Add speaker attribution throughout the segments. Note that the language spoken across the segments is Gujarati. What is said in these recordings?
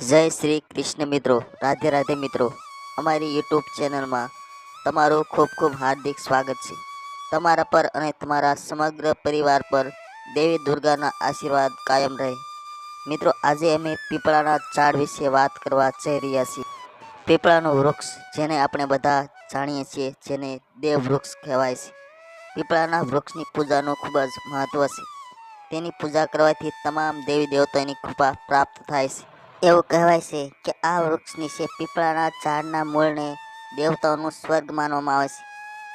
Speaker 1: જય શ્રી કૃષ્ણ મિત્રો, રાધે રાધે મિત્રો. અમારી યુટ્યુબ ચેનલમાં તમારું ખૂબ ખૂબ હાર્દિક સ્વાગત છે. તમારા પર અને તમારા સમગ્ર પરિવાર પર દેવી દુર્ગાના આશીર્વાદ કાયમ રહે. મિત્રો, આજે અમે પીપળાના ઝાડ વિશે વાત કરવા જઈ રહ્યા છીએ. પીપળાનું વૃક્ષ જેને આપણે બધા જાણીએ છીએ, જેને દેવ વૃક્ષ કહેવાય છે. પીપળાના વૃક્ષની પૂજાનું ખૂબ જ મહત્વ છે. તેની પૂજા કરવાથી તમામ દેવી દેવતાની કૃપા પ્રાપ્ત થાય છે. એવું કહેવાય છે કે આ વૃક્ષ નીચે પીપળાના ઝાડના મૂળને દેવતાઓનું સ્વર્ગ માનવામાં આવે છે.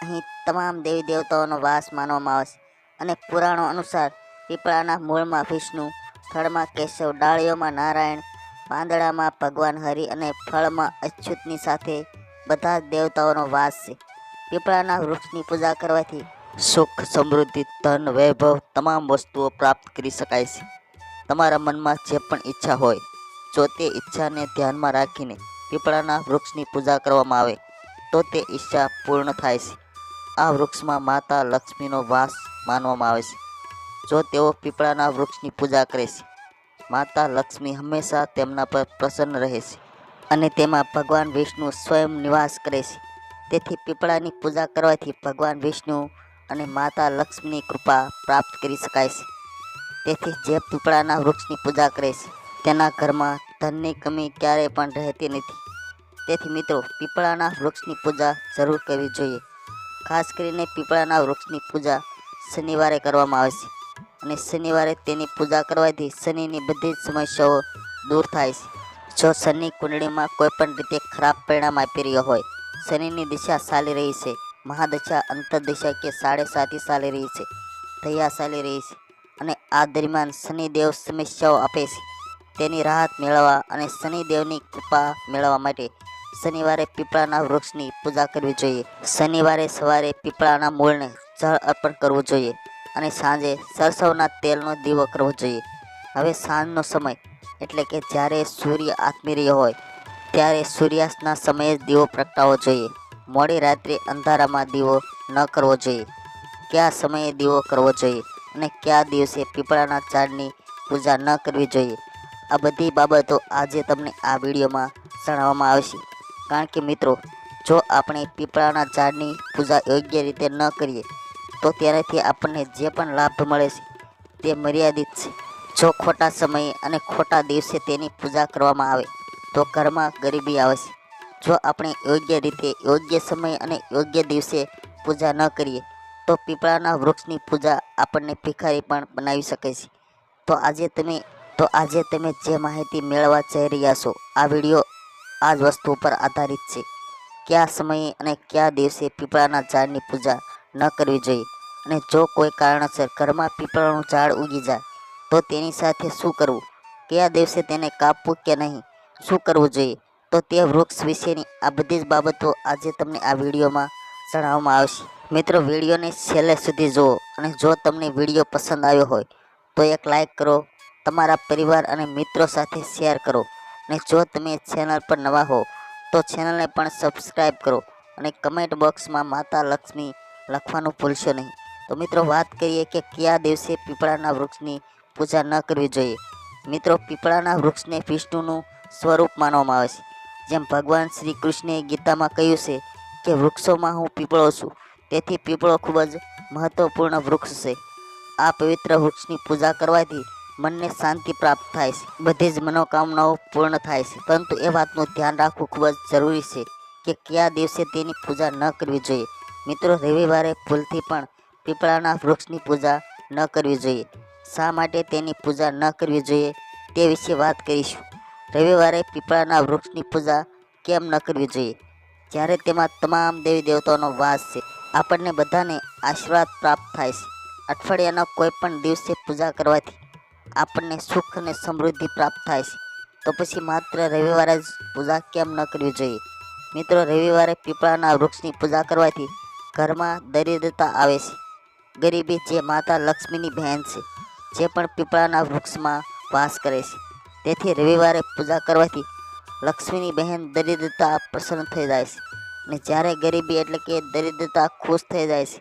Speaker 1: અહીં તમામ દેવી દેવતાઓનો વાસ માનવામાં આવે છે અને પુરાણો અનુસાર પીપળાના મૂળમાં વિષ્ણુ થળમાં કેશવ, ડાળીઓમાં નારાયણ, પાંદડામાં ભગવાન હરિ અને ફળમાં અચ્યુતની સાથે બધા જ દેવતાઓનો વાસ છે. પીપળાના વૃક્ષની પૂજા કરવાથી સુખ, સમૃદ્ધિ, ધન, વૈભવ તમામ વસ્તુઓ પ્રાપ્ત કરી શકાય છે. તમારા મનમાં જે પણ ઈચ્છા હોય જો તે ઈચ્છાને ધ્યાનમાં રાખીને પીપળાના વૃક્ષની પૂજા કરવામાં આવે, તો તે ઈચ્છા પૂર્ણ થાય છે. આ વૃક્ષમાં માતા લક્ષ્મીનો વાસ માનવામાં આવે છે. જો તેઓ પીપળાના વૃક્ષની પૂજા કરે છે, માતા લક્ષ્મી હંમેશા તેમના પર પ્રસન્ન રહે છે અને તેમાં ભગવાન વિષ્ણુ સ્વયં નિવાસ કરે છે. તેથી પીપળાની પૂજા કરવાથી ભગવાન વિષ્ણુ અને માતા લક્ષ્મીની કૃપા પ્રાપ્ત કરી શકાય છે. તેથી જે પીપળાના વૃક્ષની પૂજા કરે છે, તેના ઘરમાં ધનની કમી ક્યારેય પણ રહેતી નથી. તેથી મિત્રો, પીપળાના વૃક્ષની પૂજા જરૂર કરવી જોઈએ. ખાસ કરીને પીપળાના વૃક્ષની પૂજા શનિવારે કરવામાં આવે છે. અને શનિવારે તેની પૂજા કરવાથી શનિની બધી જ સમસ્યાઓ દૂર થાય છે. જો શનિ કુંડળીમાં કોઈપણ રીતે ખરાબ પરિણામ આપી રહ્યો હોય, શનિની દિશા ચાલી રહી છે. મહાદશા અંતરદિશા કે સાડે સાતી ચાલી રહી છે. દયા ચાલી રહી છે. અને આ દરમિયાન શનિદેવ સમસ્યાઓ આપે છે. તેની રાહત મેળવવા અને શનિદેવની કૃપા મેળવવા માટે શનિવારે પીપળાના વૃક્ષની પૂજા કરવી જોઈએ. શનિવારે સવારે પીપળાના મૂળને જળ અર્પણ કરવું જોઈએ અને સાંજે સરસવના તેલનો દીવો કરવો જોઈએ. હવે સાંજનો સમય એટલે કે જ્યારે સૂર્ય આથમી રહ્યો હોય, ત્યારે સૂર્યાસ્તના સમયે જ દીવો પ્રગટાવવો જોઈએ. મોડી રાત્રે અંધારામાં દીવો ન કરવો જોઈએ. કયા સમયે દીવો કરવો જોઈએ અને કયા દિવસે પીપળાના ઝાડની પૂજા ન કરવી જોઈએ? આ બધી બાબતો આજે તમને આ વિડીયોમાં જણાવવામાં આવશે. કારણ કે મિત્રો, જો આપણે પીપળાના ઝાડની પૂજા યોગ્ય રીતે ન કરીએ, તો તેનાથી આપણને જે પણ લાભ મળે છે, તે મર્યાદિત છે. જો ખોટા સમયે અને ખોટા દિવસે તેની પૂજા કરવામાં આવે, તો ઘરમાં ગરીબી આવે છે. જો આપણે યોગ્ય રીતે, યોગ્ય સમય અને યોગ્ય દિવસે પૂજા ન કરીએ, તો પીપળાના વૃક્ષની પૂજા આપણને ભિખારી પણ બનાવી શકે છે. તો આજે તમે તો આજે તમે જે માહિતી મેળવવા જઈ રહ્યા છો, આ વીડિયો આ જ વસ્તુ પર આધારિત છે. કયા સમયે અને કયા દિવસે પીપળાના ઝાડની પૂજા ન કરવી જોઈએ અને જો કોઈ કારણસર ઘરમાં પીપળાનું ઝાડ ઉગી જાય, તો તેની સાથે શું કરવું? કયા દિવસે તેને કાપવું કે નહીં? શું કરવું જોઈએ? તો તે વૃક્ષ વિશેની આ બધી જ બાબતો આજે તમને આ વિડીયોમાં જણાવવામાં આવશે. મિત્રો, વિડીયોને છેલ્લે સુધી જુઓ અને જો તમને વીડિયો પસંદ આવ્યો હોય, તો એક લાઈક કરો તમારા પરિવાર અને મિત્રો સાથે શેર કરો. અને જો તમે ચેનલ પર નવા હો, તો ચેનલને પણ સબસ્ક્રાઈબ કરો. અને કમેન્ટ બોક્સમાં માતા લક્ષ્મી લખવાનું ભૂલશો નહીં. તો મિત્રો વાત કરીએ કે કયા દિવસે પીપળાના વૃક્ષની પૂજા ન કરવી જોઈએ? મિત્રો, પીપળાના વૃક્ષને વિષ્ણુનું સ્વરૂપ માનવામાં આવે છે. જેમ ભગવાન શ્રી કૃષ્ણે ગીતામાં કહ્યું છે કે વૃક્ષોમાં હું પીપળો છું, તેથી પીપળો ખૂબ જ મહત્વપૂર્ણ વૃક્ષ છે. આ પવિત્ર વૃક્ષની પૂજા કરવાથી મનને શાંતિ પ્રાપ્ત થાય છે. બધી જ મનોકામનાઓ પૂર્ણ થાય છે. પરંતુ એ વાતનું ધ્યાન રાખવું ખૂબ જ જરૂરી છે કે કયા દિવસે તેની પૂજા ન કરવી જોઈએ. મિત્રો, રવિવારે ભૂલથી પણ પીપળાના વૃક્ષની પૂજા ન કરવી જોઈએ. શા માટે તેની પૂજા ન કરવી જોઈએ તે વિશે વાત કરીશું. રવિવારે પીપળાના વૃક્ષની પૂજા કેમ ન કરવી જોઈએ? જ્યારે તેમાં તમામ દેવી દેવતાઓનો વાસ છે. આપણને બધાને આશીર્વાદ પ્રાપ્ત થાય છે. અઠવાડિયાના કોઈ પણ દિવસે પૂજા કરવાથી આપણને સુખ અને સમૃદ્ધિ પ્રાપ્ત થાય છે. તો પછી માત્ર રવિવારે જ પૂજા કેમ ન કરવી જોઈએ? મિત્રો, રવિવારે પીપળાના વૃક્ષની પૂજા કરવાથી ઘરમાં દરિદ્રતા આવે છે. ગરીબી જે માતા લક્ષ્મીની બહેન છે, જે પણ પીપળાના વૃક્ષમાં વાસ કરે છે. તેથી રવિવારે પૂજા કરવાથી લક્ષ્મીની બહેન દરિદ્રતા પ્રસન્ન થઈ જાય છે અને જ્યારે ગરીબી એટલે કે દરિદ્રતા ખુશ થઈ જાય છે,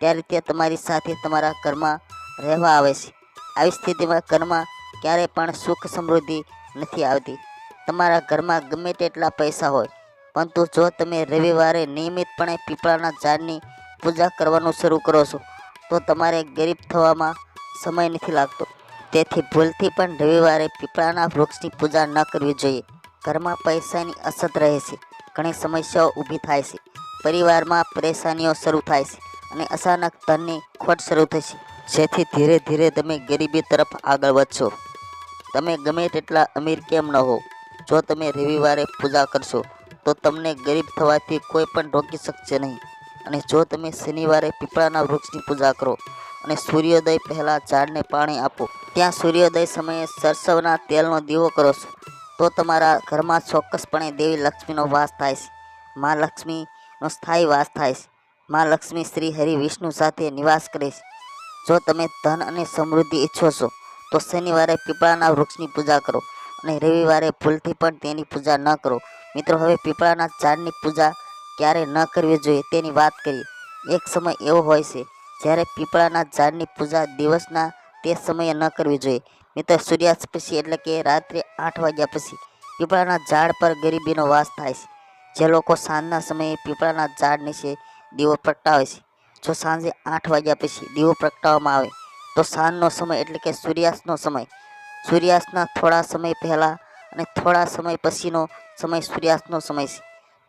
Speaker 1: ત્યારે તે તમારી સાથે તમારા ઘરમાં રહેવા આવે છે. આવી સ્થિતિમાં ઘરમાં ક્યારેય પણ સુખ સમૃદ્ધિ નથી આવતી. તમારા ઘરમાં ગમે તેટલા પૈસા હોય, પરંતુ જો તમે રવિવારે નિયમિતપણે પીપળાના ઝાડની પૂજા કરવાનું શરૂ કરો છો, તો તમારે ગરીબ થવામાં સમય નથી લાગતો. તેથી ભૂલથી પણ રવિવારે પીપળાના વૃક્ષની પૂજા ન કરવી જોઈએ. ઘરમાં પૈસાની અછત રહે છે, ઘણી સમસ્યાઓ ઊભી થાય છે. પરિવારમાં પરેશાનીઓ શરૂ થાય છે અને અચાનક ધનની ખોટ શરૂ થશે. જેથી ધીરે ધીરે તમે ગરીબી તરફ આગળ વધશો. તમે ગમે તેટલા અમીર કેમ ન હો જો તમે રવિવારે પૂજા કરશો, તો તમને ગરીબ થવાથી કોઈ પણ રોકી શકશે નહીં. અને જો તમે શનિવારે પીપળાના વૃક્ષની પૂજા કરો અને સૂર્યોદય પહેલાં ઝાડને પાણી આપો, ત્યાં સૂર્યોદય સમયે સરસવના તેલનો દીવો કરો છો, તો તમારા ઘરમાં ચોક્કસપણે દેવી લક્ષ્મીનો વાસ થાય છે. મા લક્ષ્મીનો સ્થાયી વાસ થાય છે. મા લક્ષ્મી શ્રી હરિ વિષ્ણુ સાથે નિવાસ કરે છે. જો તમે ધન અને સમૃદ્ધિ ઈચ્છો છો, તો શનિવારે પીપળાના વૃક્ષની પૂજા કરો અને રવિવારે ભૂલથી પણ તેની પૂજા ન કરો. મિત્રો, હવે પીપળાના ઝાડની પૂજા ક્યારે ન કરવી જોઈએ તેની વાત કરીએ. એક સમય એવો હોય છે, જ્યારે પીપળાના ઝાડની પૂજા દિવસના તે સમયે ન કરવી જોઈએ. મિત્ર, સૂર્યાસ્ત પછી એટલે કે રાત્રે આઠ વાગ્યા પછી પીપળાના ઝાડ પર ગરીબીનો વાસ થાય છે. જે લોકો સાંજના સમયે પીપળાના ઝાડ નીચે દીવો પ્રગટાવે છે. જો સાંજે આઠ વાગ્યા પછી દીવો પ્રગટાવવામાં આવે, તો સાંજનો સમય એટલે કે સૂર્યાસ્તનો સમય. સૂર્યાસ્તના થોડા સમય પહેલાં અને થોડા સમય પછીનો સમય સૂર્યાસ્તનો સમય છે.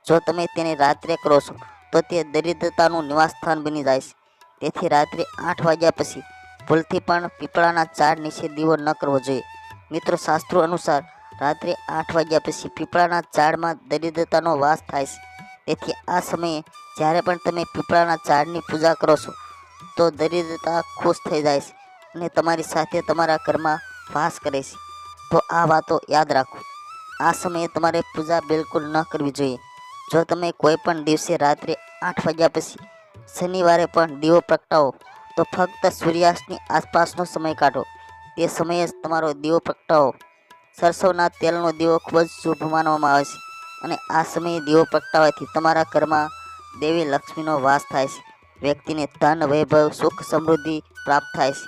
Speaker 1: જો તમે તેને રાત્રે કરો છો, તો તે દરિદ્રતાનું નિવાસસ્થાન બની જાય છે. તેથી રાત્રે આઠ વાગ્યા પછી ભૂલથી પણ પીપળાના ઝાડ નીચે દીવો ન કરવો જોઈએ. મિત્રો, શાસ્ત્રો અનુસાર રાત્રે આઠ વાગ્યા પછી પીપળાના ઝાડમાં દરિદ્રતાનો વાસ થાય છે. તેથી આ સમયે જ્યારે પણ તમે પીપળાના ઝાડની પૂજા કરો છો, તો દરિદ્રતા ખુશ થઈ જાય છે અને તમારી સાથે તમારા ઘરમાં વાસ કરે છે. તો આ વાતો યાદ રાખો. આ સમયે તમારે પૂજા બિલકુલ ન કરવી જોઈએ. જો તમે કોઈ પણ દિવસે રાત્રે આઠ વાગ્યા પછી શનિવારે પણ દીવો પ્રગટાવો, તો ફક્ત સૂર્યાસ્તની આસપાસનો સમય કાઢો. તે સમયે જ તમારો દીવો પ્રગટાવો. સરસવના તેલનો દીવો ખૂબ જ શુભ માનવામાં આવે છે અને આ સમયે દીવો પ્રગટાવવાથી તમારા ઘરમાં દેવી લક્ષ્મીનો વાસ થાય છે. વ્યક્તિને ધન, વૈભવ, સુખ, સમૃદ્ધિ પ્રાપ્ત થાય છે.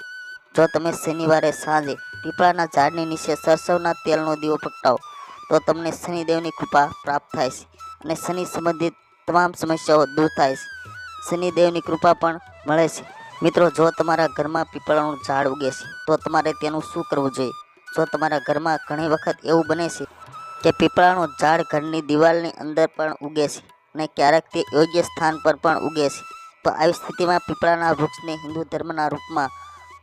Speaker 1: જો તમે શનિવારે સાંજે પીપળાના ઝાડની નીચે સરસવના તેલનો દીવો પ્રગટાવો, તો તમને શનિદેવની કૃપા પ્રાપ્ત થાય છે અને શનિ સંબંધિત તમામ સમસ્યાઓ દૂર થાય છે. શનિદેવની કૃપા પણ મળે છે. મિત્રો, જો તમારા ઘરમાં પીપળાનું ઝાડ ઉગે છે, તો તમારે તેનું શું કરવું જોઈએ? જો તમારા ઘરમાં ઘણી વખત એવું બને છે કે પીપળાનું ઝાડ ઘરની દિવાલની અંદર પણ ઉગે છે અને ક્યારેક તે યોગ્ય સ્થાન પર પણ ઉગે છે. તો આવી સ્થિતિમાં પીપળાના વૃક્ષને હિન્દુ ધર્મના રૂપમાં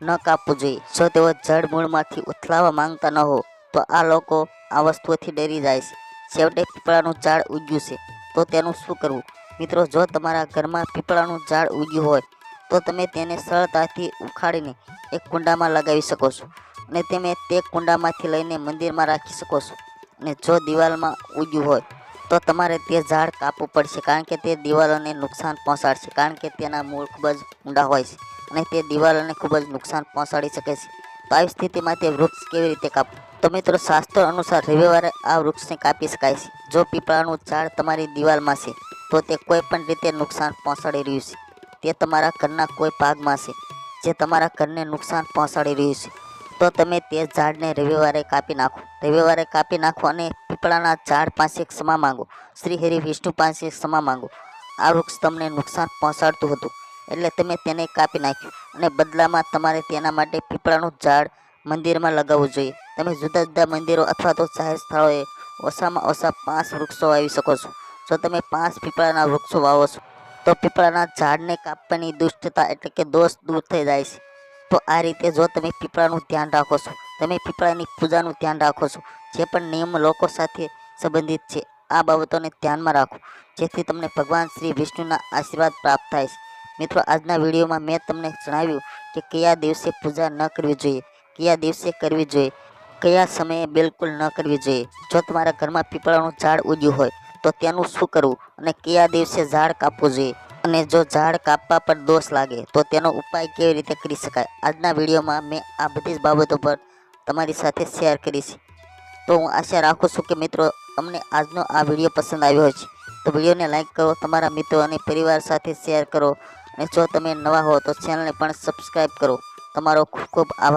Speaker 1: ન કાપવું જોઈએ. જો તેઓ જળ મૂળમાંથી ઉથલાવવા માંગતા ન હો તો આ લોકો આ વસ્તુઓથી ડરી જાય છે. છેવટે પીપળાનું ઝાડ ઉગ્યું છે. તો તેનું શું કરવું? મિત્રો, જો તમારા ઘરમાં પીપળાનું ઝાડ ઉગ્યું હોય, તો તમે તેને સરળતાથી ઉખાડીને એક કુંડામાં લગાવી શકો છો અને તમે તે કુંડામાંથી લઈને મંદિરમાં રાખી શકો છો. અને જો દિવાલમાં ઉગ્યું હોય તો તમારે તે ઝાડ કાપવું પડશે, કારણ કે તે દિવાલોને નુકસાન પહોંચાડશે, કારણ કે તેના મૂળ ખૂબ જ ઊંડા હોય છે અને તે દિવાલોને ખૂબ જ નુકસાન પહોંચાડી શકે છે. તો આવી સ્થિતિમાં તે વૃક્ષ કેવી રીતે કાપવું? તો મિત્રો, શાસ્ત્રો અનુસાર રવિવારે આ વૃક્ષને કાપી શકાય છે. જો પીપળાનું ઝાડ તમારી દિવાલમાં છે, તો તે કોઈ પણ રીતે નુકસાન પહોંચાડી રહ્યું છે. તે તમારા ઘરના કોઈ ભાગમાં છે, જે તમારા ઘરને નુકસાન પહોંચાડી રહ્યું છે. તો તમે તે ઝાડને રવિવારે કાપી નાખો. રવિવારે કાપી નાખો અને પીપળાના ઝાડ પાસે ક્ષમા માંગો. શ્રી હરિ વિષ્ણુ પાસે ક્ષમા માંગો. આ વૃક્ષ તમને નુકસાન પહોંચાડતું હતું, એટલે તમે તેને કાપી નાખ્યું. અને બદલામાં તમારે તેના માટે પીપળાનું ઝાડ મંદિરમાં લગાવવું જોઈએ. તમે જુદા જુદા મંદિરો અથવા તો જાહેર સ્થળોએ ઓછામાં ઓછા પાંચ વૃક્ષો વાવી શકો છો. જો તમે પાંચ પીપળાના વૃક્ષો વાવો છો, તો પીપળાના ઝાડને કાપવાની દુષ્ટતા એટલે કે દોષ દૂર થઈ જાય છે. તો આ રીતે જો તમે પીપળાનું ધ્યાન રાખો છો, તમે પીપળાની પૂજાનું ધ્યાન રાખો છો, જે પણ નિયમ લોકો સાથે સંબંધિત છે, આ બાબતોને ધ્યાનમાં રાખો, જેથી તમને ભગવાન શ્રી વિષ્ણુના આશીર્વાદ પ્રાપ્ત થાય છે. મિત્રો, આજના વિડીયોમાં મેં તમને જણાવ્યું કે કયા દિવસે પૂજા ન કરવી જોઈએ, કયા દિવસે કરવી જોઈએ, કયા સમયે બિલકુલ ન કરવી જોઈએ. જો તમારા ઘરમાં પીપળાનું ઝાડ ઉગ્યું હોય, તો તેનું શું કરવું અને કયા દિવસે ઝાડ કાપવું જોઈએ? અને જો ઝાડ કાપવા પર દોષ લાગે, તો તેનો ઉપાય કેવી રીતે કરી શકાય? આજના વિડીયોમાં મેં આ બધી જ બાબતો પર તમારી સાથે શેર કરીશ તો હું આશા રાખું છું કે મિત્રો, તમને આજનો આ વીડિયો પસંદ આવ્યો છે તો વિડીયોને લાઇક કરો, તમારા મિત્રો અને પરિવાર સાથે શેર કરો. અને જો તમે નવા હો, તો ચેનલને પણ સબસ્ક્રાઈબ કરો. તમારો ખૂબ ખૂબ આભાર.